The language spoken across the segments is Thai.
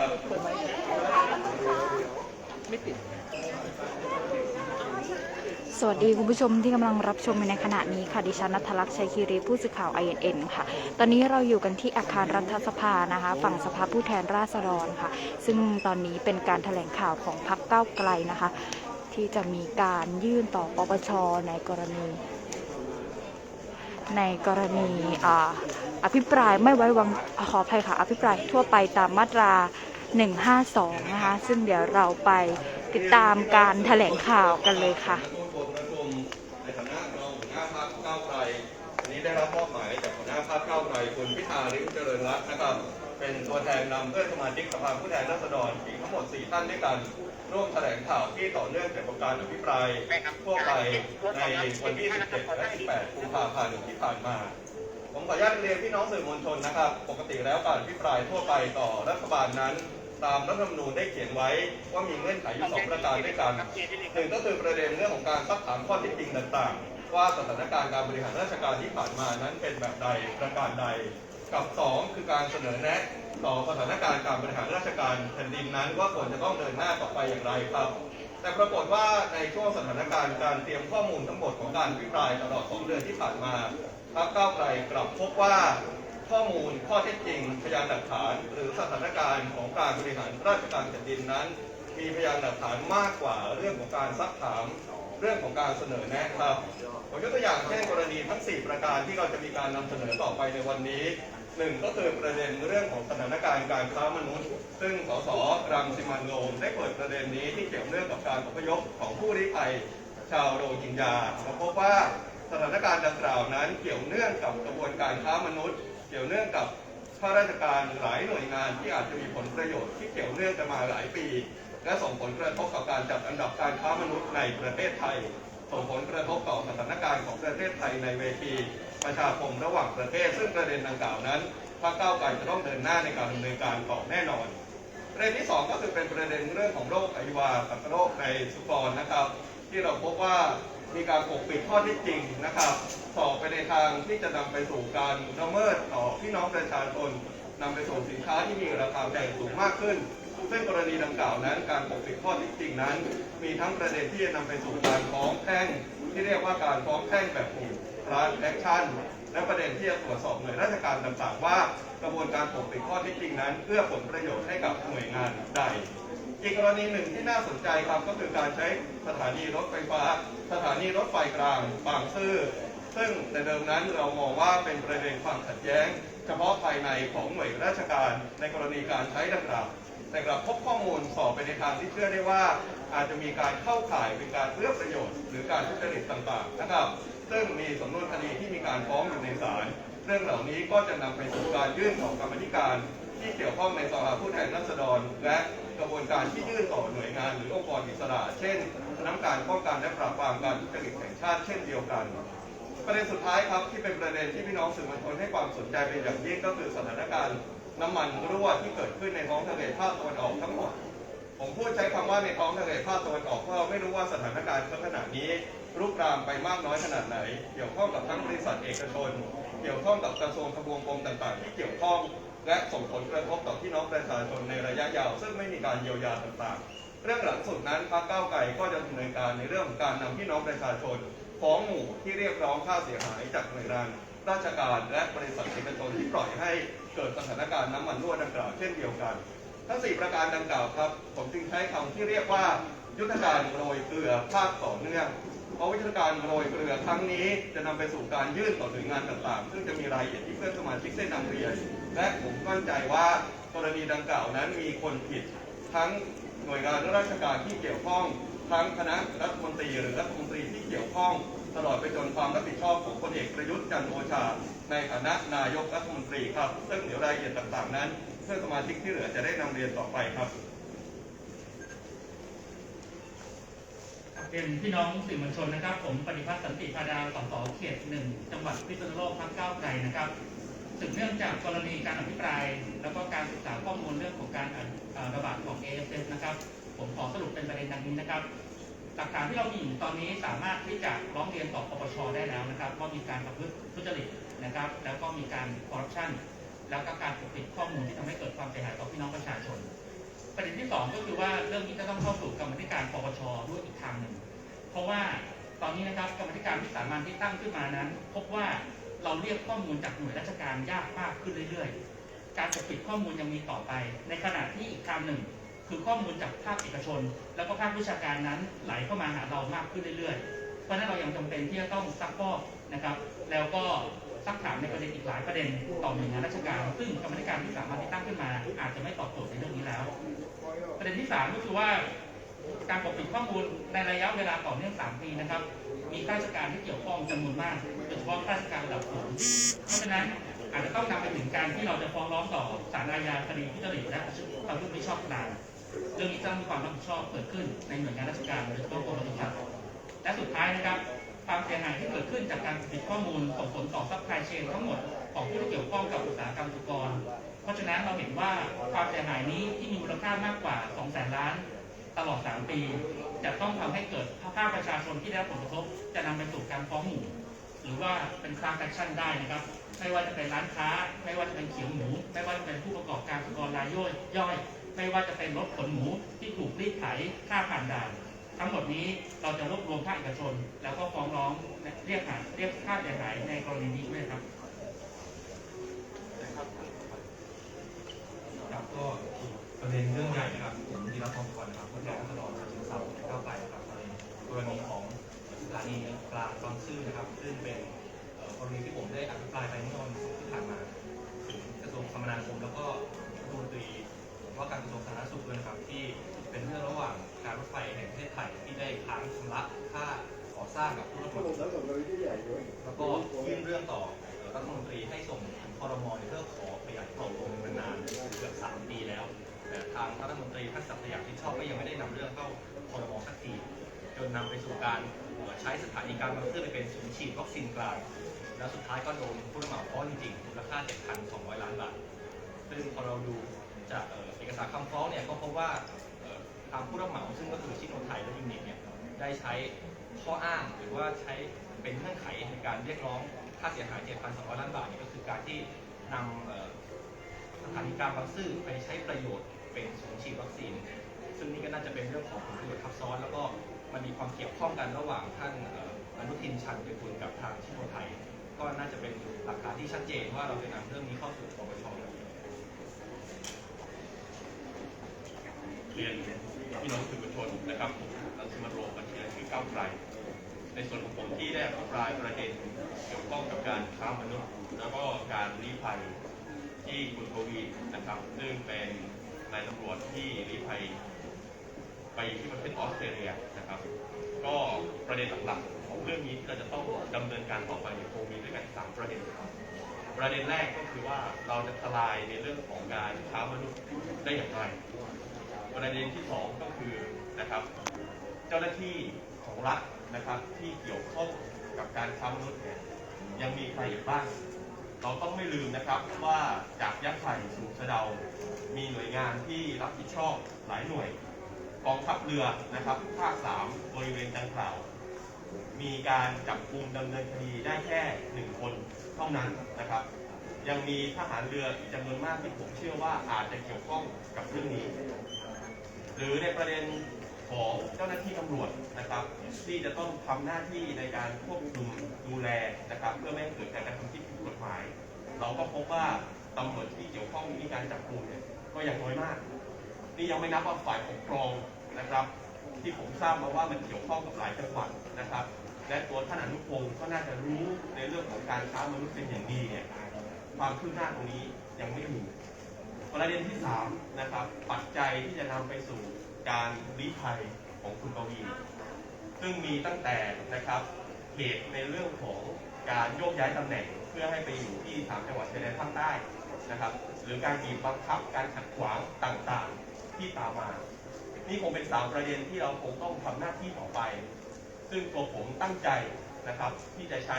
สวัสดีคุณผู้ชมที่กำลังรับชมในขณะนี้ค่ะ ดิฉันนัทลักษ์ชัยคีรีผู้สื่อข่าว INN ค่ะ ตอนนี้เราอยู่กันที่อาคารรัฐสภานะคะ ฝั่งสภาผู้แทนราษฎรค่ะ ซึ่งตอนนี้เป็นการแถลงข่าวของพรรคก้าวไกลนะคะ ที่จะมีการยื่นต่อปปชในกรณี ในกรณีออภิปรายไม่ไว้วางขออภัยค่ะ อภิปรายทั่วไปตามมาตรา 152 นะคะ ซึ่งเดี๋ยวเราไปติดตามการแถลงข่าวกันเลยค่ะในฐานะรองหัวหน้าพรรคก้าวไกลวันนี้ได้รับมอบหมายจากหัวหน้าพรรคก้าวไกลคุณพิธาลิ้มเจริญรัตน์นะครับ เป็นตัวแทนนำเพื่อนสมาชิกสภาผู้แทนราษฎรอีกทั้งหมด 4 ท่านด้วยกัน ร่วมแถลงข่าวที่ต่อเนื่องจากการอภิปรายทั่วไปในวันที่ 17 และ 18 กุมภาพันธ์ที่ผ่านมาผมขออนุญาตเรียนพี่น้องสื่อมวลชนนะครับ ปกติแล้วการอภิปรายทั่วไปต่อรัฐบาลนั้น ตามรัฐธรรมนูญได้เขียนไว้ว่ามีเงื่อนไขอยู่สองประการด้วยกันหนึ่งก็คือประเด็นเรื่องของการซักถามข้อเท็จจริงต่างๆ ว่าสถานการณ์การบริหารราชการที่ผ่านมานั้นเป็นแบบใดประการใด กับสองคือการเสนอแนะต่อสถานการณ์การบริหารราชการแผ่นดินนั้น ว่าควรจะต้องเดินหน้าต่อไปอย่างไรครับ แต่ปรากฏว่าในช่วงสถานการณ์การเตรียมข้อมูลทั้งหมดของการอภิปรายตลอดสองเดือนที่ผ่านมาพรรคก้าวไกลกลับพบว่า ข้อมูลข้อเท็จจริง พยานหลักฐาน หรือสถานการณ์ของการบริหารราชการแผ่นดินนั้น มีพยานหลักฐานมากกว่าเรื่องของการซักถามเรื่องของการเสนอแนะครับผมยกตัวอย่างเช่นกรณีทั้ง 4 ประการที่เราจะมีการนำเสนอต่อไปในวันนี้หนึ่งก็คือประเด็นเรื่องของสถานการณ์การค้ามนุษย์ ซึ่งสสรังสิมันโรมได้เปิดประเด็นนี้ที่เกี่ยวเนื่องกับการอพยพของผู้ลี้ภัยชาวโรฮิงญาเราพบว่าสถานการณ์ดังกล่าวนั้นเกี่ยวเนื่องกับกระบวนการค้ามนุษย์ เกี่ยวเนื่องกับข้าราชการหลายหน่วยงานที่อาจจะมีผลประโยชน์ที่เกี่ยวเนื่องกันมาหลายปี และส่งผลกระทบกับการจัดอันดับการค้ามนุษย์ในประเทศไทย ส่งผลกระทบต่อสถานการณ์ของประเทศไทยในเวทีประชาคมระหว่างประเทศ ซึ่งประเด็นดังกล่าวนั้นพรรคก้าวไกลจะต้องเดินหน้าในการดำเนินการต่อแน่นอนประเด็นที่สองก็คือเป็นประเด็นเรื่องของโรคอหิวาตกโรคในสุกรนะครับ ที่เราพบว่า มีการปกปิดข้อเท็จจริงนะครับต่อไปในทางที่จะนำไปสู่การละเมิดต่อพี่น้องประชาชนนำไปสู่สินค้าที่มีราคาแพงสูงมากขึ้นซึ่งกรณีดังกล่าวนั้นการปกปิดข้อเท็จจริงนั้น มีทั้งประเด็นที่จะนำไปสู่การฟ้องแพ่งที่เรียกว่าการฟ้องแพ่งแบบผูกรัดแอคชั่นและประเด็นที่จะตรวจสอบหน่วยราชการต่างๆ ว่ากระบวนการปกปิดข้อเท็จจริงนั้นเพื่อผลประโยชน์ให้กับหน่วยงานใด อีกกรณีหนึ่งที่น่าสนใจครับก็คือการใช้สถานีรถไฟฟ้า สถานีรถไฟกลางบางซื่อซึ่งแต่เดิมนั้นเรามองว่าเป็นประเด็นความขัดแย้ง เฉพาะภายในของหน่วยราชการในกรณีการใช้ดังกล่าวแต่กลับพบข้อมูลสอบไปในทางที่เชื่อได้ว่า อาจจะมีการเข้าข่ายเป็นการเพื่อประโยชน์ หรือการทุจริตต่างๆนะครับ ซึ่งมีสำนวนคดีที่มีการฟ้องอยู่ในศาลเรื่องเหล่านี้ก็จะนำไปสู่การยื่นของกรรมธิการ ที่เกี่ยวข้องในสภาผู้แทนราษฎร และกระบวนการที่ยื่นต่อหน่วยงานหรือองค์กรอิสระ เช่นคณะกรรมการป้องกันและปราบปรามการทุจริตแห่งชาติเช่นเดียวกัน ประเด็นสุดท้ายครับที่เป็นประเด็นที่พี่น้องสื่อมวลชนให้ความสนใจเป็นอย่างยิ่งก็คือสถานการณ์น้ำมันรั่วที่เกิดขึ้นในท้องทะเลภาคตะวันออกทั้งหมดผมพูดใช้คำว่าในท้องทะเลภาคตะวันออกเพราะเราไม่รู้ว่าสถานการณ์ขณะนี้รุกรามไปมากน้อยขนาดไหน เกี่ยวข้องกับทั้งบริษัทเอกชน เกี่ยวข้องกับกระทรวงทบวงกรมต่างๆ ที่เกี่ยวข้อง และส่งผลกระทบต่อพี่น้องประชาชนในระยะยาว ซึ่งไม่มีการเยียวยาต่างๆ เรื่องหลังสุดนั้นพรรคก้าวไกลก็จะดำเนินการในเรื่องของการนำพี่น้องประชาชนฟ้องหมู่ที่เรียกร้องค่าเสียหายจากหน่วยงานราชการและบริษัทเอกชนที่ปล่อยให้เกิดสถานการณ์น้ำมันรั่วดังกล่าวเช่นเดียวกัน ทั้ง 4 ประการดังกล่าวครับ ผมจึงใช้คำที่เรียกว่า ยุทธการโรยเกลือภาคต่อเนื่องเพราะยุทธการโรยเกลือครั้งนี้จะนำไปสู่การยื่นต่อหน่วยงานต่างๆ ซึ่งจะมีรายละเอียดที่เพื่อนสมาชิกได้นำเรียน และผมมั่นใจว่ากรณีดังกล่าวนั้นมีคนผิด ทั้งหน่วยงานราชการที่เกี่ยวข้อง ทั้งคณะรัฐมนตรีหรือรัฐมนตรีที่เกี่ยวข้องตลอดไปจนความรับผิดชอบของพลเอกประยุทธ์จันโอชา ในฐานะนายกรัฐมนตรีครับ ซึ่งเดี๋ยวรายละเอียดต่างๆ นั้น เพื่อนสมาชิกที่เหลือจะได้นำเรียนต่อไปครับเป็นพี่น้องสื่อมวลชนนะครับ ผมปฏิพัฒน์สันติพาดาสสเขตหนึ่งจังหวัดพิษณุโลกพรรคก้าไกลนะครับ สืบเนื่องจากกรณีการอภิปราย แล้วก็การศึกษาข้อมูลเรื่องของการระบาดของ ASS นะครับ ผมขอสรุปเป็นประเด็นดังนี้นะครับหลักฐานที่เรามีอยู่ตอนนี้สามารถที่จะร้องเรียนต่อปปชได้แล้วนะครับว่ามีการประพฤติทุจริตนะครับ แล้วก็มีการคอร์รัปชันแล้วก็การปกปิดข้อมูลที่ทำให้เกิดความเสียหายต่อพี่น้องประชาชน ประเด็นที่สองก็คือว่าเรื่องนี้จะต้องเข้าสู่กรรมธิการปปชด้วยอีกทางหนึ่งเพราะว่าตอนนี้นะครับกรรมธิการวิสามันที่ตั้งขึ้นมานั้น พบว่า เราเรียกข้อมูลจากหน่วยราชการยากมากขึ้นเรื่อยๆ การปกปิดข้อมูลยังมีต่อไป ในขณะที่อีกทางหนึ่ง คือข้อมูลจากภาคเอกชน แล้วก็ภาควิชาการนั้นไหลเข้ามาหาเรามากขึ้นเรื่อยๆ เพราะนั้นเรายังจำเป็นที่จะต้องซักฟอกนะครับ แล้วก็ซักถามในประเด็นอีกหลายประเด็นต่อหน่วยงานราชการ ซึ่งกรรมธิการที่สามารถที่ตั้งขึ้นมา อาจจะไม่ตอบโจทย์ในเรื่องนี้แล้ว ประเด็นที่สามก็คือว่าการปกปิดข้อมูลในระยะเวลาต่อเนื่อง 3 ปีนะครับ มีข้าราชการที่เกี่ยวข้องจำนวนมาก โดยเฉพาะข้าราชการระดับสูงเพราะฉะนั้นอาจจะต้องนำไปถึงการที่เราจะฟ้องร้องต่อศาลอาญาคดีทุจริตและประพฤติมิชอบกลางเรื่องนี้จะต้องมีความรับผิดชอบเกิดขึ้นในหน่วยงานราชการโดยเฉพาะกรมปศุสัตว์และสุดท้ายนะครับความเสียหายที่เกิดขึ้นจากการปิดข้อมูลส่งผลต่อซัพพลายเชนทั้งหมดของผู้ที่เกี่ยวข้องกับอุตสาหกรรมสุกร เพราะฉะนั้นเราเห็นว่าความเสียหายนี้ที่มีมูลค่ามากกว่า 2 แสนล้าน ตลอด 3 ปี จะต้องทำให้เกิดภาคประชาชนที่ได้รับผลกระทบ จะนำไปสู่การฟ้องหมู่ รือว่าเป็นคลาสแอคชั่นได้นะครับ ไม่ว่าจะเป็นร้านค้า ไม่ว่าจะเป็นเขียวหมู ไม่ว่าจะเป็นผู้ประกอบการสุกรรายย่อยย่อย ไม่ว่าจะเป็นรถขนหมูที่ถูกรีดไถค่าผ่านด่าน ทั้งหมดนี้เราจะรวบรวมภาคเอกชน แล้วก็ฟ้องร้องเรียกหาเรียกค่าเสียหายในกรณีนี้ด้วยครับครับก็ประเด็นเรื่องใหญ่นะครับผมธีรพงศ์ก่อนนะครับผู้แทนราษฎรชิงเสาก้าวไกลนะครับในกรณีของ ถานีกลางบางซื่อนะครับ ซึ่งเป็นกรณีที่ผมได้อภิปรายไปเมื่อวันศุกร์ที่ผ่านมาถึงกระทรวงคมนาคมแล้วก็รัฐมนตรีว่าการกระทรวงสาธารณสุขด้วยนะครับที่เป็นเรื่องระหว่างการรถไฟแห่งประเทศไทยที่ได้ค้างชำระค่าก่อสร้างกับผู้รับเหมาแล้วก็ยื่นเรื่องต่อรัฐมนตรีให้ส่งถึงคอรมอเพื่อขอขยายกรอบงเงินนานเกือบ3ปีแล้ว แต่ทางรัฐมนตรีท่านสัตยาที่ชอบก็ยังไม่ได้นำเรื่องเข้าคอรมอสักที จนนำไปสู่การใช้สถานีกลางบางซื่อไปเป็นศูนย์ฉีดวัคซีนกลาง แล้วสุดท้ายก็โดนผู้รับเหมาฟ้องจริงๆมูลค่า 7,200 ล้านบาท ซึ่งพอเราดูจากเอกสารคำฟ้องเนี่ยก็พบว่าทางผู้รับเหมาซึ่งก็คือชิโนไทยและยูนิตเนี่ยได้ใช้ข้ออ้างหรือว่าใช้เป็นเงื่อนไขในการเรียกร้องค่าเสียหาย 7,200 ล้านบาทนี่ก็คือการที่นำสถานีกลางบางซื่อไปใช้ประโยชน์เป็นศูนย์ฉีดวัคซีน ซึ่งนี่ก็น่าจะเป็นเรื่องของผลประโยชน์ทับซ้อนแล้วก็ มันมีความเกี่ยวข้องกันระหว่างท่านอนุทินชันเป็นคุณกับทางชิโนไทย ก็น่าจะเป็นหลักฐานที่ชัดเจนว่าเราจะนำเรื่องนี้เข้าสู่ปปชเรียนพี่น้องสื่อมวลชนนะครับรังสิมันโรมบัญชีชื่อก้าวไกลในส่วนของผมที่ได้อภิปรายประเด็นเกี่ยวข้องกับการค้ามนุษย์ แล้วก็การลี้ภัยที่คุณทวีนะครับ ซึ่งเป็นนายตำรวจที่ลี้ภัย ที่ประเทศออสเตรเลียนะครับ ก็ประเด็นหลักๆของเรื่องนี้ที่เราจะต้องดำเนินการต่อไปเนี่ยคงมีด้วยกันสามประเด็นครับประเด็นแรกก็คือว่าเราจะทลายในเรื่องของการค้ามนุษย์ได้อย่างไร ประเด็นที่สองก็คือนะครับเจ้าหน้าที่ของรัฐนะครับที่เกี่ยวข้องกับการค้ามนุษย์เนี่ยยังมีใครอีกบ้างเราต้องไม่ลืมนะครับว่าจากยักษ์ไข่สู่สะเดา มีหน่วยงานที่รับผิดชอบหลายหน่วย กองทัพเรือนะครับภาคสามบริเวณดังกล่าว มีการจับกลุ่มดำเนินคดีได้แค่หนึ่งคนเท่านั้นนะครับ ยังมีทหารเรืออีกจำนวนมากที่ผมเชื่อว่าอาจจะเกี่ยวข้องกับเรื่องนี้ หรือในประเด็นของเจ้าหน้าที่ตำรวจนะครับ ที่จะต้องทำหน้าที่ในการควบคุมดูแลนะครับ เพื่อไม่ให้เกิดการกระทำที่ผิดกฎหมาย เราก็พบว่าตำรวจที่เกี่ยวข้องมีการจับกลุ่มเนี่ยก็ยังน้อยมาก นี่ยังไม่นับว่าฝ่ายปกครองนะครับ ที่ผมทราบมาว่ามันเกี่ยวข้องกับหลายจังหวัดนะครับ และตัวท่านอนุพงศ์ก็น่าจะรู้ในเรื่องของการค้ามนุษย์เป็นอย่างดีเนี่ยความคืบหน้าตรงนี้ยังไม่มีประเด็นที่3นะครับปัจจัยที่จะนำไปสู่การลี้ภัยของคุณปวีซึ่งมีตั้งแต่นะครับเหตุในเรื่องของการโยกย้ายตำแหน่ง เพื่อให้ไปอยู่ที่สามจังหวัดชายแดนภาคใต้นะครับ หรือการบีบบังคับการขัดขวางต่างๆ ที่ตามมา นี่คงเป็นสามประเด็นที่เราคงต้องทำหน้าที่ต่อไป ซึ่งตัวผมตั้งใจนะครับ ที่จะใช้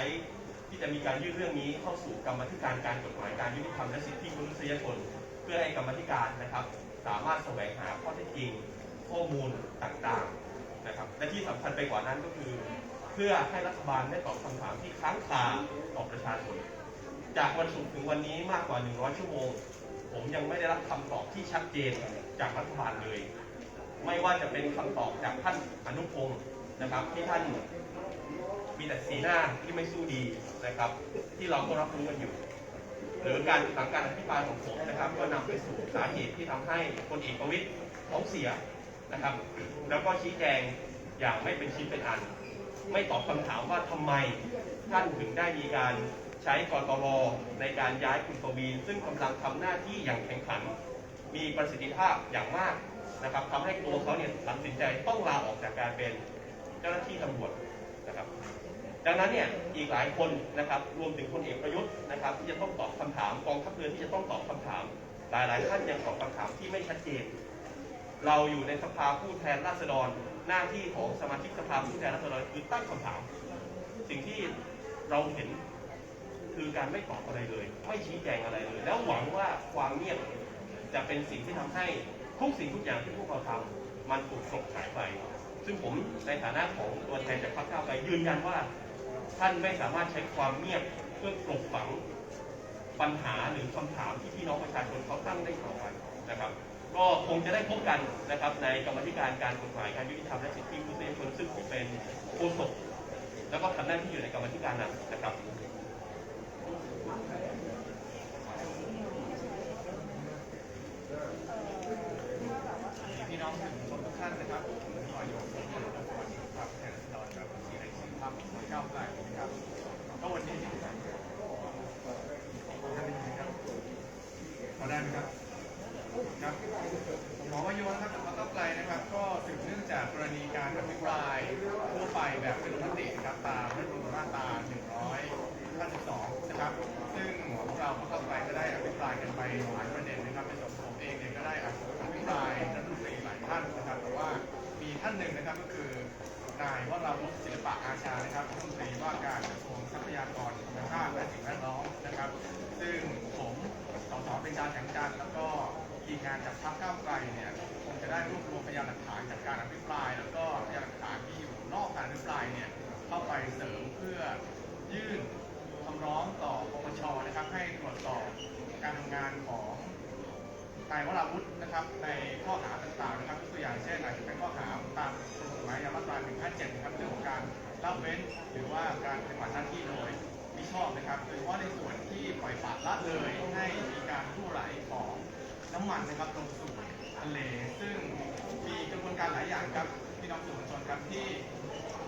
ที่จะมีการยื่นเรื่องนี้เข้าสู่กรรมธิการการกฎหมายการยุติธรรมและสิทธิมนุษยชน เพื่อให้กรรมธิการนะครับ สามารถแสวงหาข้อเท็จจริง ข้อมูลต่างๆนะครับและที่สำคัญไปกว่านั้นก็คือ เพื่อให้รัฐบาลได้ตอบคำถามที่ค้างคาต่อประชาชนจากวันศุกร์ถึงวันนี้มากกว่า 100 ชั่วโมง ผมยังไม่ได้รับคำตอบที่ชัดเจนจากรัฐบาลเลย ไม่ว่าจะเป็นคำตอบจากท่านอนุพงศ์นะครับที่ท่านมีแต่สีหน้าที่ไม่สู้ดีนะครับ ที่เราก็รับรู้กันอยู่ หรือการหลังการอภิปรายของผมนะครับ ก็นำไปสู่สาเหตุที่ทำให้พลเอกประวิตยท้องเสียนะครับ แล้วก็ชี้แจงอย่างไม่เป็นชิ้นเป็นอัน ไม่ตอบคำถามว่าทำไมท่านถึงได้มีการ ใช้กตรในการย้ายคุณปวีนซึ่งกำลังทำหน้าที่อย่างแข็งขัน มีประสิทธิภาพอย่างมากนะครับทำให้ตัวเขาเนี่ยตัดสินใจต้องลาออกจากการเป็นเจ้าหน้าที่ตำรวจนะครับ ดังนั้นเนี่ยอีกหลายคนนะครับรวมถึงพลเอกประยุทธ์นะครับที่จะต้องตอบคำถามกองทัพเรือที่จะต้องตอบคำถาม หลายๆท่านยังตอบคำถามที่ไม่ชัดเจน เราอยู่ในสภาผู้แทนราษฎรหน้าที่ของสมาชิกสภาผู้แทนราษฎรคือตั้งคำถาม สิ่งที่เราเห็น คือการไม่ตอบอะไรเลย ไม่ชี้แจงอะไรเลย แล้วหวังว่าความเงียบจะเป็นสิ่งที่ทำให้ทุกสิ่งทุกอย่างที่พวกเราทำมันถูกกลบหายไป ซึ่งผมในฐานะของตัวแทนจากพรรคก้าวไกลยืนยันว่า ท่านไม่สามารถใช้ความเงียบเพื่อกลบฝังปัญหาหรือคำถามที่พี่น้องประชาชนเขาตั้งได้ต่อไปนะครับก็คงจะได้พบกันนะครับในกรรมธิการการกฎหมายการยุติธรรมและสิทธิมนุษยชนซึ่งผมเป็นโฆษกแล้วก็ทำหน้าที่อยู่ในกรรมธิการนั้นนะครับ พี่น้องถึงชนทุกท่านนะครับขอยก ให้ตรวจสอบการทำงานของนายวราวุธนะครับ ในข้อหาต่างๆนะครับยกตัวอย่างเช่นอาจจะเป็นข้อหาตามกฎหมายยามาตรา157นะครับเรื่องของการละเว้นหรือว่าการปฏิบัติหน้าที่โดยมิชอบนะครับโดยเฉพาะในส่วนที่ปล่อยปละละเลยให้มีการรั่วไหลของน้ำมันนะครับลงสู่ทะเล ซึ่งมีกระบวนการหลายอย่างครับพี่น้องสื่อมวลชนครับที่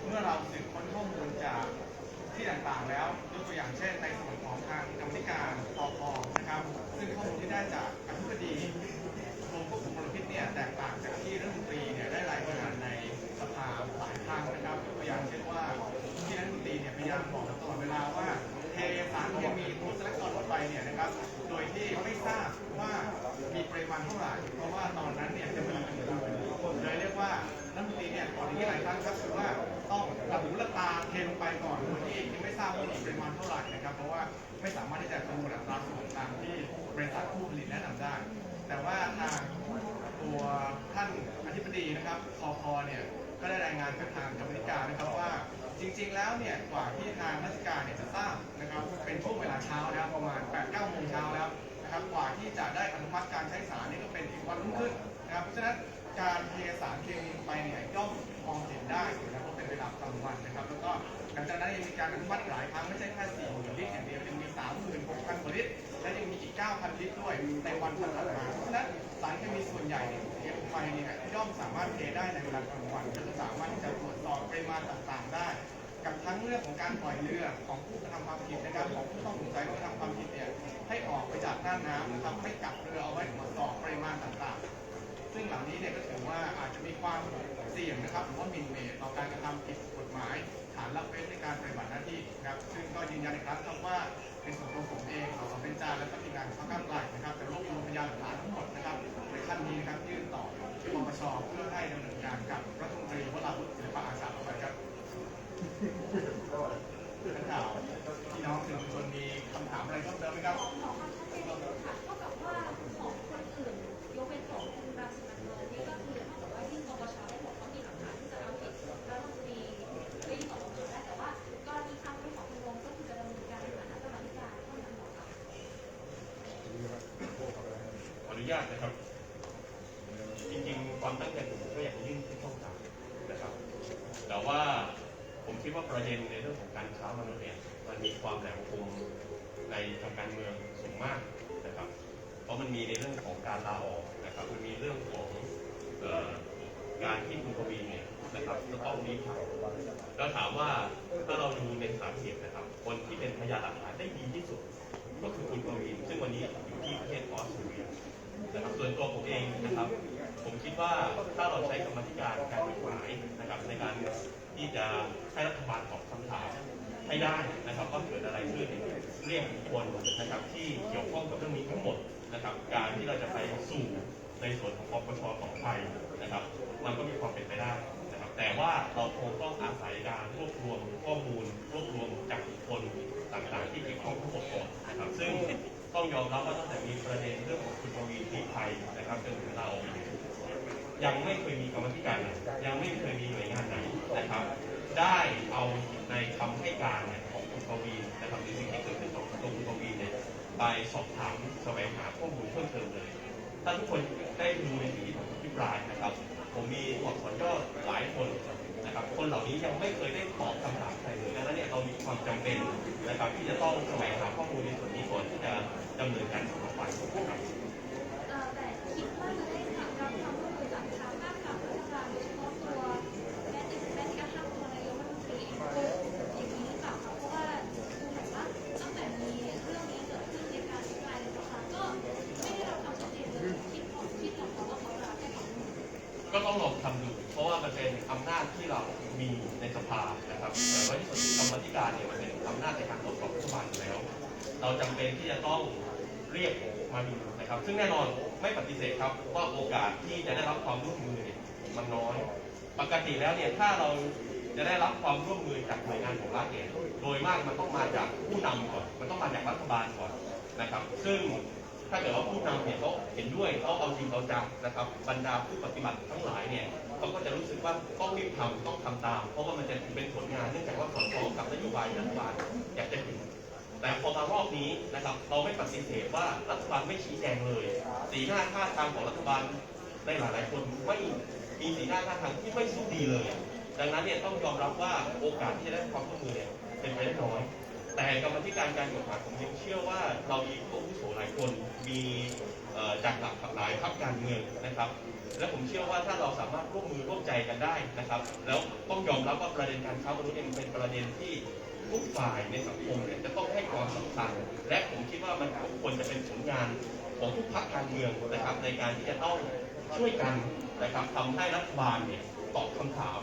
เมื่อเราสืบค้นข้อมูลจาก ที่ต่างๆแล้วยกตัวอย่างเช่น ในส่วนของทางกรรมธิการปปนะครับ ซึ่งข้อมูลที่ได้จากอธิบดีกรมควบคุมมลพิษเนี่ยแตกต่างจากที่รัฐมนตรีเนี่ยได้รายงานในสภาหลายครั้งนะครับยกตัวอย่างเช่นว่าที่รัฐมนตรีเนี่ยพยายามบอกตลอดเวลาว่าเทสารเคมีตัวสแลกตอนลงไปเนี่ยนะครับ โดยที่ไม่ทราบว่ามีปริมาณเท่าไหร่ เพราะว่าตอนนั้นเนี่ยจะมีเลยเรียกว่ารัฐมนตรีเนี่ยก่อนที่หลายครั้งครับคือว่า ต้องระหูละตาเทลงไปก่อนโดยที่ยังไม่ทราบว่ามีปริมาณเท่าไหร่นะครับ เพราะว่าไม่สามารถที่จะคำนวณอัตราส่วนตามที่บริษัทผู้ผลิตแนะนำได้ แต่ว่าทางตัวท่านอธิบดีนะครับคอพเนี่ยก็ได้รายงานกับทางกรรมธิการนะครับว่าจริงๆ แล้วเนี่ยกว่าที่ทางราชการเนี่ยจะทราบนะครับเป็นช่วงเวลาเช้าแล้วประมาณ8-9โมงเช้าแล้วนะครับกว่าที่จะได้อนุมัติการใช้สารนี่ก็เป็นอีกวันรุ่งขึ้นนะครับเพราะฉะนั้น การเทสารเคมีไปเนี่ยย่อมมองเห็นได้นะครับว่าเป็นเวลากลางวันนะครับ แล้วก็หลังจากนั้นยังมีการอนุมัติหลายครั้งไม่ใช่แค่4 0 0 0 0ลิตรอย่างเดียวยังมี36,000กว่าลิตรและยังมีอีก9,000ลิตรด้วยในวันถัดมาเพราะฉะนั้นสารเคมีส่วนใหญ่เนี่ยเทลงไปเนี่ยย่อมสามารถเทได้ในเวลากลางวันจะสามารถที่จะตรวจสอบปริมาณต่างๆ ได้ กับทั้งเรื่องของการปล่อยเรือของผู้กระทำความผิดนะครับของผู้ต้องสงสัยว่ากระทำความผิดเนี่ยให้ออกไปจากน่านน้ำนะครับไม่กักเรือเอาไว้ตรวจสอบปริมาณต่างๆ ซึ่งเหล่านี้เนี่ยก็ถือว่าอาจจะมีความเสี่ยงนะครับหรือว่าหมินเมย์ต่อการกระทำผิดกฎหมายฐานละเว้นในการปฏิบัติหน้าที่นะครับ ซึ่งก็ยืนยันครั้งครับว่าในส่วนของผมเองสสเป็นจาและก็ทีมงานของพรรคก้าวไกลนะครับจะรวบรวมพยานหลักฐานทั้งหมดนะครับในขั้นนี้นะครับยื่นต่อปปชเพื่อให้ดำเนินการกับรัฐมนตรีวราวุฒิศิลปะอาชาต่อไปครับนักข่าวพี่น้องสื่อมวลชนมีคำถามอะไรเพิ่มเติมไหมครับ แต่ว่าผมคิดว่าประเด็นในเรื่องของการค้ามนุษย์เนี่ยมันมีความแหลมคมในทางการเมืองสูงมากนะครับ เพราะมันมีในเรื่องของการลาออกนะครับมันมีเรื่องของอการที่คุณกวีเนี่ยนะครับจะต้องรีภัยเราถามว่าถ้าเราดูในสามเหตุนะครับ คนที่เป็นพยานหลักฐานได้ดีที่สุด ก็คือคุณกวีซึ่งวันนี้อยู่ที่ประเทศออสเตรเลียนะครับส่วนตัวผมเองนะครับ ผมคิดว่าถ้าเราใช้กรรมธิการการกฎหมายนะครับในการที่จะให้รัฐบาลตอบคำถามให้ได้นะครับว่าเกิดอะไรขึ้นเรียกบุคคลนะครับที่เกี่ยวข้องกับเรื่องนี้ทั้งหมดนะครับการที่เราจะไปสู่ในส่วนของปปชต่อไปนะครับมันก็มีความเป็นไปได้นะครับแต่ว่าเราคงต้องอาศัยการรวบรวมข้อมูล รวบรวมจากบุคคลต่างๆ ที่เกี่ยวข้องทั้งหมดก่อนนะครับซึ่ง ต้องยอมรับว่าตั้งแต่มีประเด็นเรื่องของคุณทวีที่ไทยนะครับจนถึงเรา ยังไม่เคยมีกรรมธิการไหนยังไม่เคยมีหน่วยงานไหนนะครับ ได้เอาในคำให้การเนี่ยของคุณกวีนนะครับหรือสิ่งที่เกิดขึ้นของตัวคุณกวีนเนี่ยไปสอบถามแสวงหาข้อมูลเพิ่มเติมเลย ถ้าทุกคนได้ดูในสิ่งที่ผมอธิบายนะครับ ผมมีตัวอักษรย่อหลายคนนะครับคนเหล่านี้ยังไม่เคยได้ตอบคำถามใครเลยดังนั้นเนี่ยเรามีความจำเป็นนะครับที่จะต้องแสวงหาข้อมูลในส่วนนี้ก่อนที่จะ ดำเนินการต่อไปนะครับเอ่อแต่คิดว่าจะได้รับความร่วมมือจากทางภาคกับรัฐบาโดยเฉพาะตัวแม้แต่แม้กรทั่งตัวนายกรัฐมนตรีเองก็อย่างนี้หรือเปล่าคะเพราะว่าดูเหมือนว่าตั้งแต่มีเรื่องนี้เกิดขึ้นในการอภิปรายในสภาก็ไม่ได้รับความชัดเจนเลยคิดของคิดของเขาว่าเขาก็ต้องลองทำดู เพราะว่ามันเป็นอำนาจที่เรามีในสภานะครับ แต่ว่าที่สุดกรรมธิการเนี่ยมันเป็นอำนาจในการตรวจสอบรัฐบาลอยู่แล้ว เราจำเป็นที่จะต้องเรียกมาดูนะครับ ซึ่งแน่นอนไม่ปฏิเสธครับว่าโอกาสที่จะได้รับความร่วมมือเนี่ยมันน้อย ปกติแล้วเนี่ยถ้าเราจะได้รับความร่วมมือจากหน่วยงานของรัฐเนี่ยโดยมากมันต้องมาจากผู้นำก่อนมันต้องมาจากรัฐบาลก่อนนะครับ ซึ่งถ้าเกิดว่าผู้นำเนี่ยเขาเห็นด้วยเขาเอาจริงเอาจังนะครับ บรรดาผู้ปฏิบัติทั้งหลายเนี่ยเขาก็จะรู้สึกว่าต้องรีบทำต้องทำตาม เพราะว่ามันจะเป็นผลงานเนื่องจากว่าสอดคล้องกับนโยบายรัฐบาลอยากจะเห็น แต่พอมารอบนี้นะครับ เราไม่ปฏิเสธว่ารัฐบาลไม่ชี้แจงเลยสีหน้าท่าทางของรัฐบาลในหลายๆคนไม่มีสีหน้าท่าทางที่ไม่สู้ดีเลย ดังนั้นเนี่ยต้องยอมรับว่าโอกาสที่จะได้ความร่วมมือเนี่ยเป็นไปได้น้อย แต่กรรมธิการการกฎหมายผมยังเชื่อว่าเรามีผู้อาวุโสหลายคนมีจากหลากหลายพรรคการเมืองนะครับ และผมเชื่อว่าถ้าเราสามารถร่วมมือร่วมใจกันได้นะครับ แล้วต้องยอมรับว่าประเด็นการค้ามนุษย์เนี่ยมันเป็นประเด็นที่ ทุกฝ่ายในสังคมเนี่ยจะต้องให้ความสำคัญ และผมคิดว่ามันควรจะเป็นผลงานของทุกพรรคการเมืองนะครับในการที่จะต้องช่วยกันนะครับทำให้รัฐบาลเนี่ยตอบคำถาม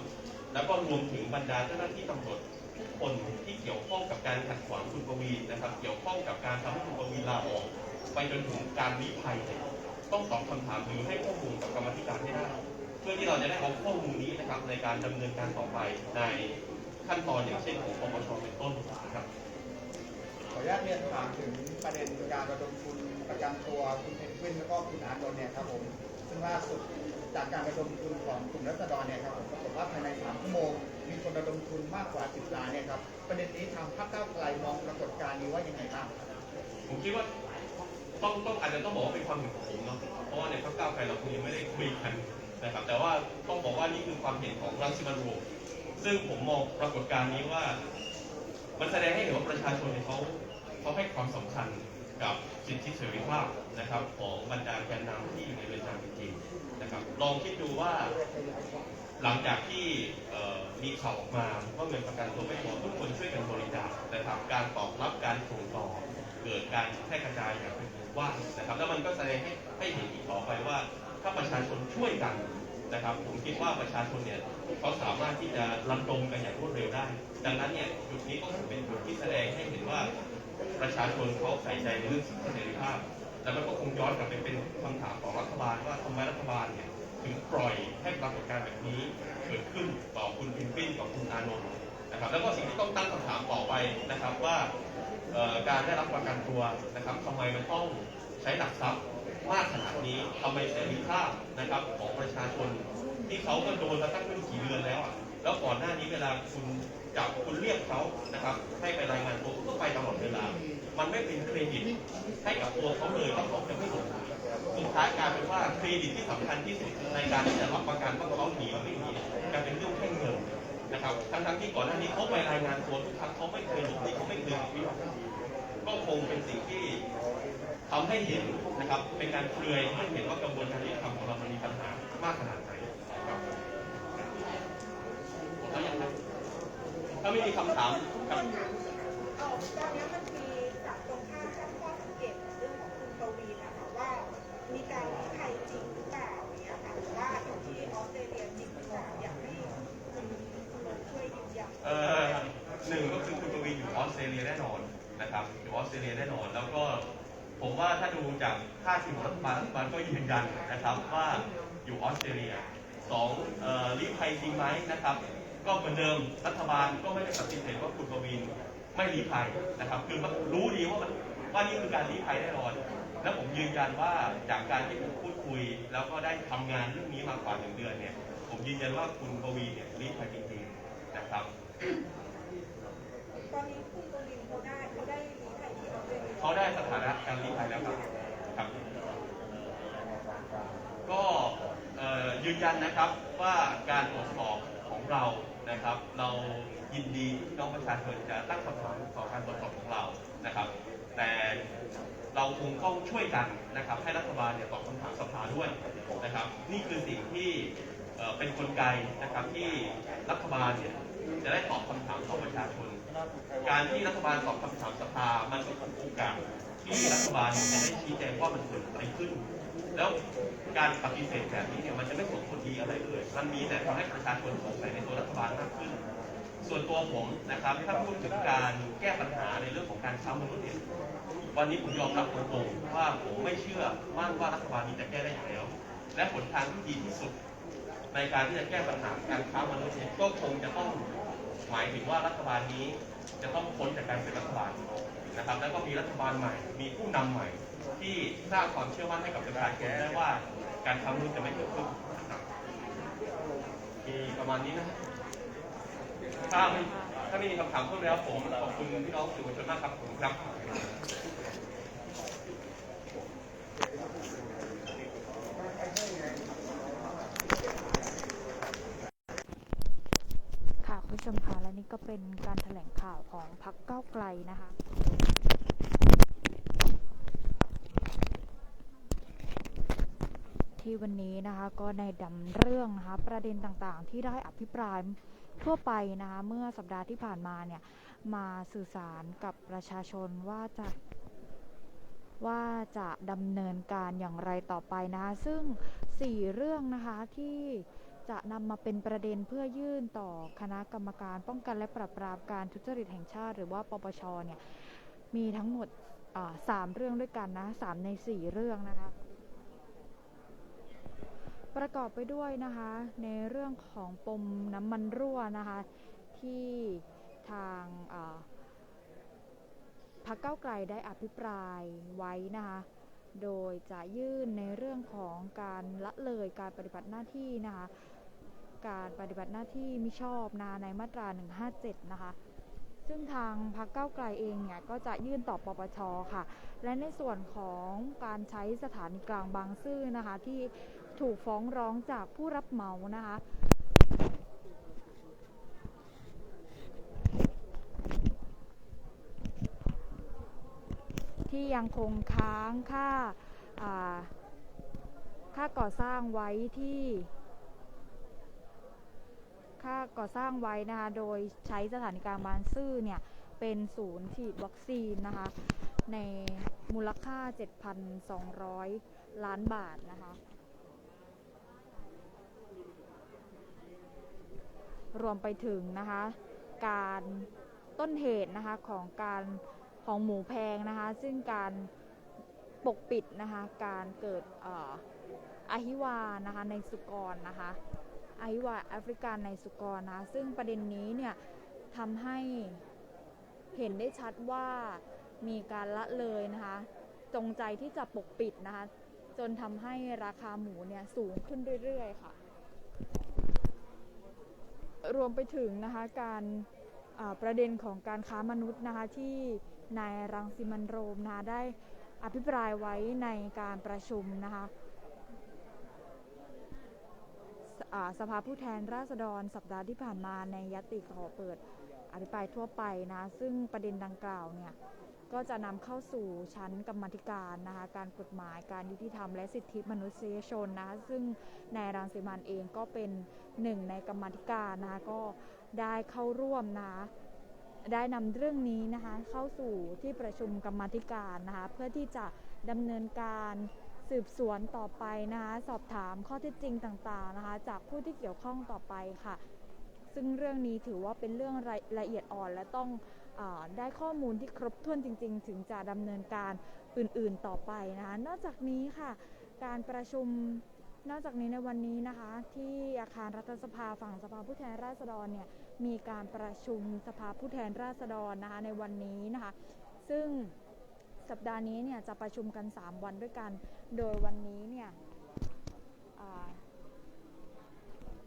แล้วก็รวมถึงบรรดาเจ้าหน้าที่ตำรวจทุกคนที่เกี่ยวข้องกับการขัดขวางคุณปวีนะครับ เกี่ยวข้องกับการทำให้คุณปวีลาออก ไปจนถึงการลี้ภัยเนี่ยต้องตอบคำถามหรือให้ข้อมูลกับกรรมธิการให้ได้เพื่อที่เราจะได้เอาข้อมูลนี้นะครับในการดำเนินการต่อไปใน ขั้นตอนอย่างเช่นของปปชเป็นต้นนะครับขออนุญาตเรียนถามถึงประเด็นการระดมทุนประกันตัวคุณเพนกวินแล้วก็คุณอานนท์เนี่ยครับผมซึ่งล่าสุดจากการระดมทุนของกลุ่มรัษฎรเนี่ยครับผมปรากฏว่าภายใน3ชั่วโมงมีคนระดมทุนมากกว่า 10 ล้านเนี่ยครับประเด็นนี้ทางพรรคก้าวไกลมองปรากฏการณ์นี้ว่ายังไงบ้างครับผมคิดว่าต้องต้องอาจจะต้องบอกว่าเป็นความเห็นของผมเนาะเพราะว่าในพรรคก้าวไกลเราคงยังไม่ได้คุยกันนะครับแต่ว่าต้องบอกว่านี่คือความเห็นของรังสิมันโรม ซึ่งผมมองปรากฏการณ์นี้ว่า มันแสดงให้เห็นว่าประชาชนเนี่ยเขาเขาให้ความสำคัญกับสิทธิเสรีภาพนะครับ ของบรรดาแกนนำที่อยู่ในเรือนจำจริงๆนะครับ ลองคิดดูว่าหลังจากที่มีข่าวออกมาว่าเงินประกันตัวไม่พอทุกคนช่วยกันบริจาคนะครับ การตอบรับการส่งต่อ เกิดการแพร่กระจายอย่างเป็นวงกว้างนะครับ แล้วมันก็แสดงให้ให้เห็นอีกต่อไปว่า ถ้าประชาชนช่วยกัน นะครับ ผมคิดว่าประชาชนเนี่ยเขาสามารถที่จะระดมกันอย่างรวดเร็วได้ ดังนั้นเนี่ยจุดนี้ก็ถือเป็นจุดที่แสดงให้เห็นว่าประชาชนเขาใส่ใจในเรื่องสิทธิเสรีภาพ แล้วมันก็คงย้อนกลับไปเป็นคำถามของรัฐบาลว่าทำไมรัฐบาลเนี่ยถึงปล่อยให้ปรากฏการณ์แบบนี้เกิดขึ้นต่อคุณพิมพิ้นกับคุณอานนท์นะครับ แล้วก็สิ่งที่ต้องตั้งคำถามต่อไปนะครับว่าการได้รับประกันตัวนะครับทำไมมันต้องใช้หลักทรัพย์ มากขนาดนี้ทำไมเสรีภาพนะครับของประชาชน ที่เขาก็โดนมาตั้งไม่รู้กี่เดือนแล้วอะแล้วก่อนหน้านี้เวลาคุณจับคุณเรียกเขานะครับ ให้ไปรายงานตัวก็ไปตลอดเวลา มันไม่เป็นเครดิตให้กับตัวเขาเลยว่าเขาจะไม่หลบสุดท้ายกลายเป็นว่าเครดิตที่สำคัญที่สุดในการที่จะรับประกันว่าเขาหนีไม่หนีกลายเป็นเรื่องแค่เงินนะครับทั้งๆที่ก่อนหน้านี้เขาไปรายงานตัวทุกครั้งเขาไม่เคยหลบหนีเขาไม่เคยหนีก็คงเป็นสิ่งที่ ทำให้เห็นนะครับเป็นการเปลือยให้เห็นว่ากระบวนการยุติธรรมของเรามันมีปัญหามากขนาดไหนครับแล้วยังครับถ้าไม่มีคำถามครับ จากท่าทีของรัฐบาลรัฐบาลก็ยืนยันนะครับว่าอยู่ออสเตรเลียสองเอ่อรีภัยจริงไหมนะครับ ก็เหมือนเดิมรัฐบาลก็ไม่ได้ปฏิเสธว่าคุณปวีนไม่รีภัยนะครับ คือมันรู้ดีว่ามันว่านี่คือการรีภัยแน่นอน และผมยืนยันว่าจากการที่ผมพูดคุย แล้วก็ได้ทำงานเรื่องนี้มากว่าหนึ่งเดือนเนี่ย ผมยืนยันว่าคุณปวีเนี่ยรีภัยจริงๆนะครับตอนนี้คุณปวีณเขาได้เขาได้ลี้ภัยที่ออสเตรเลียเขาได้สถานะการรีภัยแล้วครับครับ ก็ยืนยันนะครับว่าการตรวจสอบของเรานะครับ เรายินดีที่น้องประชาชนจะตั้งคำถามต่อการตรวจสอบของเรานะครับ แต่เราคงต้องช่วยกันนะครับ ให้รัฐบาลเนี่ยตอบคำถามสภาด้วยนะครับ นี่คือสิ่งที่เป็นกลไกนะครับที่รัฐบาลเนี่ยจะได้ตอบคำถามต่อประชาชน การที่รัฐบาลตอบคำถามสภามันก็เป็นโอกาสที่รัฐบาลจะได้ชี้แจงว่ามันเกิดอะไรขึ้น แล้วการปฏิเสธแบบนี้เนี่ยมันจะไม่ส่งผลดีอะไรเลย มันมีแต่ทำให้ประชาชนสงสัยในตัวรัฐบาลมากขึ้น ส่วนตัวผมนะครับถ้าพูดถึงการแก้ปัญหาในเรื่องของการค้ามนุษย์เนี่ยวันนี้ผมยอมรับตรงๆว่าผมไม่เชื่อมั่นว่ารัฐบาลนี้จะแก้ได้อยู่แล้ว และหนทางที่ดีที่สุด ในการที่จะแก้ปัญหาการค้ามนุษย์เนี่ยก็คงจะต้องหมายถึงว่ารัฐบาลนี้ จะต้องพ้นจากการเป็นรัฐบาลนะครับ แล้วก็มีรัฐบาลใหม่ มีผู้นำใหม่ ที่สร้างความเชื่อมั่นให้กับประชาชนได้ว่าการค้ามนุษย์จะไม่เกิดขึ้นนะครับมีประมาณนี้นะถ้าไม่ถ้าไม่มีคำถามเพิ่มแล้วผมขอบคุณพี่น้องสื่อมวลชนมากครับผมครับค่ะคุณผู้ชมคะและ นี่ก็เป็นการแถลงข่าวของพักเก้าวไกลนะคะ ที่วันนี้นะคะก็ในดำเรื่องนะคะประเด็นต่างๆ ที่ได้อภิปรายทั่วไปนะคะเมื่อสัปดาห์ที่ผ่านมาเนี่ยมาสื่อสารกับประชาชนว่าจะว่าจะดำเนินการอย่างไรต่อไปนะคะซึ่ง 4 เรื่องนะคะที่ จะนำมาเป็นประเด็นเพื่อยื่นต่อคณะกรรมการป้องกันและปราบปรามการทุจริตแห่งชาติ หรือว่าปปชเนี่ยมีทั้งหมดสามเรื่องด้วยกันนะสามในสี่เรื่องนะคะ ประกอบไปด้วยนะคะในเรื่องของปมน้ำมันรั่วนะคะที่ทางพรรคเก้าไกลได้อภิปรายไว้นะคะ โดยจะยื่นในเรื่องของการละเลยการปฏิบัติหน้าที่นะคะการปฏิบัติหน้าที่มิชอบนาในมาตรา 157 นะคะ ซึ่งทางพรรคเก้าไกลเองเนี่ยก็จะยื่นต่อปปชค่ะ และในส่วนของการใช้สถานีกลางบางซื่อนะคะที่ถูกฟ้องร้องจากผู้รับเหมานะคะ ที่ยังคงค้างค่าค่าก่อสร้างไว้ที่ ค่าก่อสร้างไว้นะคะ โดยใช้สถานีกลางบางซื่อเนี่ย เป็นศูนย์ฉีดวัคซีนนะคะ ในมูลค่า 7,200 ล้านบาทนะคะรวมไปถึงนะคะ การต้นเหตุนะคะของการ ของหมูแพงนะคะ ซึ่งการปกปิดนะคะ การเกิดอ่ออาฮิวานะคะในสุกรนะคะอาฮิวาแอฟริกันในสุกรนะคะซึ่งประเด็นนี้เนี่ยทำให้เห็นได้ชัดว่ามีการละเลยนะคะจงใจที่จะปกปิดนะคะจนทำให้ราคาหมูเนี่ยสูงขึ้นเรื่อย ๆ ค่ะ รวมไปถึงนะคะการ ประเด็นของการค้ามนุษย์นะคะที่นายรังสิมันโรมนะะได้อภิปรายไว้ในการประชุมนะคะสอ่าสภาผู้แทนราษฎรสัปดาห์ที่ผ่านมาในยติขอเปิดอภิปรายทั่วไปนะซึ่งประเด็นดังกล่าวเนี่ย ก็จะนำเข้าสู่ชั้นกรรมธิการนะคะการกฎหมายการยุติธรรมและสิทธิมนุษยชนนะคะซึ่งนายรังสิมันเองก็เป็นหนึ่งในกรรมธิการนะคะก็ได้เข้าร่วมนะคะได้นำเรื่องนี้นะคะเข้าสู่ที่ประชุมกรรมธิการนะคะเพื่อที่จะดำเนินการสืบสวนต่อไปนะคะสอบถามข้อเท็จจริงต่างๆนะคะจากผู้ที่เกี่ยวข้องต่อไปค่ะ ซึ่งเรื่องนี้ถือว่าเป็นเรื่องละละเอียดอ่อนและต้อง ได้ข้อมูลที่ครบถ้วนจริง ๆ ถึงจะดำเนินการอื่นๆต่อไปนะคะนอกจากนี้ค่ะการประชุมนอกจากนี้ในวันนี้นะคะที่อาคารรัฐสภาฝั่งสภาผู้แทนราษฎรเนี่ยมีการประชุมสภาผู้แทนราษฎรนะคะในวันนี้นะคะซึ่งสัปดาห์นี้เนี่ยจะประชุมกัน 3 วันด้วยกัน โดยวันนี้เนี่ย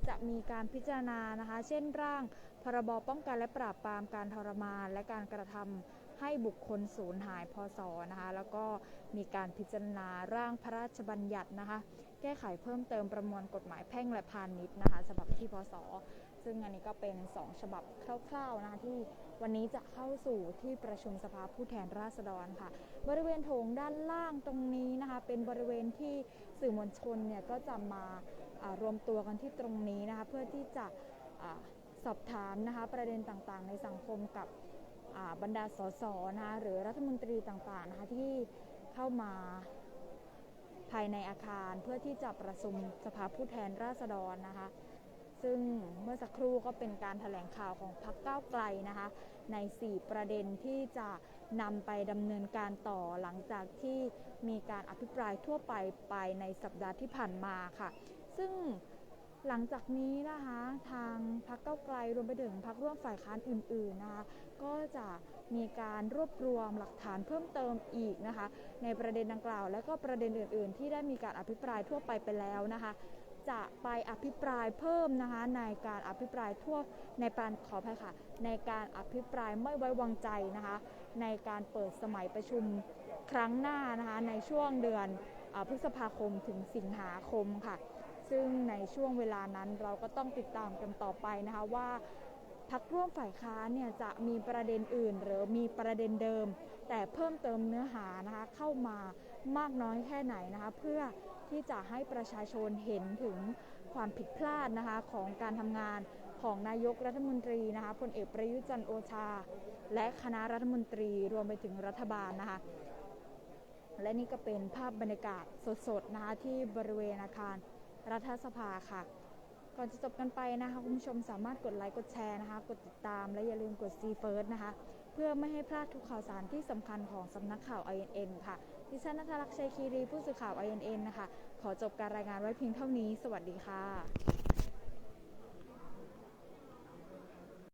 จะมีการพิจารณานะคะ เช่นร่าง พรบป้องกันและปราบปรามการทรมานและการกระทำให้บุคคลสูญหายพศนะคะแล้วก็มีการพิจารณาร่างพระราชบัญญัตินะคะแก้ไขเพิ่มเติมประมวลกฎหมายแพ่งและพาณิชย์นะคะฉบับที่พศ ซึ่งอันนี้ก็เป็น 2 ฉบับคร่าวๆนะคะที่วันนี้จะเข้าสู่ที่ประชุมสภาผู้แทนราษฎรค่ะ บริเวณโถงด้านล่างตรงนี้นะคะเป็นบริเวณที่สื่อมวลชนเนี่ยก็จะมารวมตัวกันที่ตรงนี้นะคะเพื่อที่จะ สอบถามนะคะประเด็นต่างๆ ในสังคมกับบรรดาสสนะคะหรือรัฐมนตรีต่างๆนะคะที่เข้ามาภายในอาคารเพื่อที่จะประชุมสภาผู้แทนราษฎรนะคะ ซึ่งเมื่อสักครู่ก็เป็นการถแถลงข่าวของพรรคก้าวไกลนะคะ ใน 4 ประเด็นที่จะนำไปดำเนินการต่อหลังจากที่มีการอภิปรายทั่วไปไปในสัปดาห์ที่ผ่านมาค่ะ ซึ่ง หลังจากนี้นะคะทางพรรคเก้าไกลรวมไปถึงพรรคร่วมฝ่ายค้านอื่นๆนะคะก็จะมีการรวบรวมหลักฐานเพิ่มเติมอีกนะคะ ในประเด็นดังกล่าว และก็ประเด็นอื่น ๆ ที่ได้มีการอภิปรายทั่วไปไปแล้วนะคะ จะไปอภิปรายเพิ่มนะคะในการอภิปรายทั่วในการขออภัยค่ะ ในการอภิปรายไม่ไว้วางใจนะคะ ในการเปิดสมัยประชุมครั้งหน้านะคะในช่วงเดือนอพฤษภาคมถึงสิงหาคมค่ะ ซึ่งในช่วงเวลานั้นเราก็ต้องติดตามกันต่อไปนะคะว่าพักร่วมฝ่ายค้านเนี่ยจะมีประเด็นอื่น หรือมีประเด็นเดิม แต่เพิ่มเติมเนื้อหานะคะเข้ามามากน้อยแค่ไหนนะคะเพื่อที่จะให้ประชาชนเห็นถึงความผิดพลาดนะคะของการทำงานของนายกรัฐมนตรีนะคะพลเอกประยุจันโอชา และคณะรัฐมนตรีรวมไปถึงรัฐบาลนะคะและนี่ก็เป็นภาพบรรยากาศสดๆนะคะที่บริเวณอาคาร รัฐสภาค่ะ ก่อนจะจบกันไปนะคะ คุณผู้ชมสามารถกดไลค์กดแชร์นะคะ กดติดตามและอย่าลืมกด See First นะคะ เพื่อไม่ให้พลาดทุกข่าวสารที่สำคัญของสำนักข่าว INN ค่ะ ดิฉันนัทลักษ์ชัยคีรีผู้สื่อข่าว INN นะคะ ขอจบการรายงานไว้เพียงเท่านี้ สวัสดีค่ะ